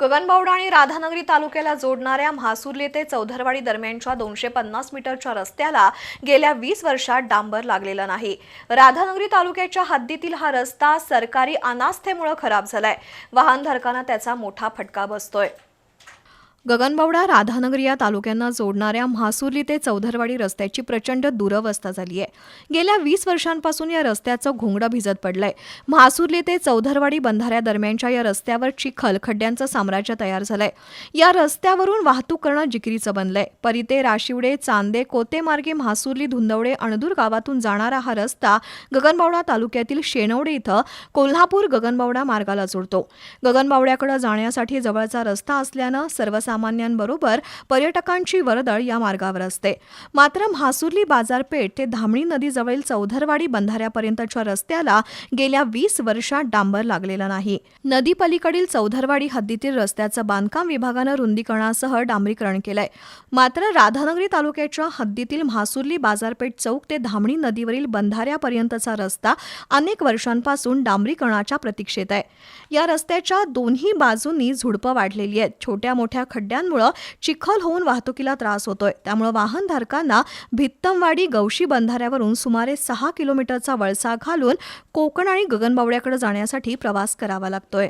गगनबावडा आणि राधानगरी तालुक्याला जोडणाऱ्या म्हासुर्ले ते चौधरवाडी दरम्यानच्या दोनशे पन्नास मीटरच्या रस्त्याला गेल्या वीस वर्षात डांबर लागलेला नाही. राधानगरी तालुक्याच्या हद्दीतील हा रस्ता सरकारी अनास्थेमुळे खराब झालाय. वाहनधारकांना त्याचा मोठा फटका बसतोय. गगनबावडा राधानगरी या तालुक्यांना जोडणाऱ्या म्हासुर्ली ते चौधरवाडी रस्त्याची प्रचंड दुरवस्था झाली आहे. गेल्या वीस वर्षांपासून या रस्त्याचं घोंगडं भिजत पडलंय. म्हासुर्ली ते चौधरवाडी बंधाऱ्या दरम्यानच्या या रस्त्यावर चिखल खड्ड्यांचं साम्राज्य तयार झालंय. या रस्त्यावरून वाहतूक करणं जिकिरीचं बनलंय. परिते राशिवडे चांदे कोतेमार्गे म्हासुर्ली धुंदवडे अणदूर गावातून जाणारा हा रस्ता गगनबावडा तालुक्यातील शेनवडे इथं कोल्हापूर गगनबावडा मार्गाला जोडतो. गगनबावड्याकडे जाण्यासाठी जवळचा रस्ता असल्यानं सर्वसामान्यांबरोबर पर्यटकांची वर्दळ या मार्गावर असते. मात्र म्हासुर्ली बाजारपेठ ते धामणी नदीजवळील चौधरवाडी बंधाऱ्यापर्यंतच्या रस्त्याला गेल्या वीस वर्षात डांबर लागलेला नाही. नदीपलीकडील चौधरवाडी हद्दीतील रस्त्याचं बांधकाम विभागानं रुंदीकरणासह डांबरीकरण केलंय. मात्र राधानगरी तालुक्याच्या हद्दीतील म्हासुर्ली बाजारपेठ चौक ते धामणी नदीवरील बंधाऱ्यापर्यंतचा रस्ता अनेक वर्षांपासून डांबरीकरणाच्या प्रतीक्षेत आहे. या रस्त्याच्या दोन्ही बाजूंनी झुडपं वाढलेली आहेत. छोट्या मोठ्या खड्ड्यांमुळे चिखल होऊन वाहतुकीला त्रास होतोय. त्यामुळे वाहनधारकांना भित्तमवाडी गवशी बंधाऱ्यावरून सुमारे सहा किलोमीटरचा वळसा घालून कोकण आणि गगनबावड्याकडे जाण्यासाठी प्रवास करावा लागतोय.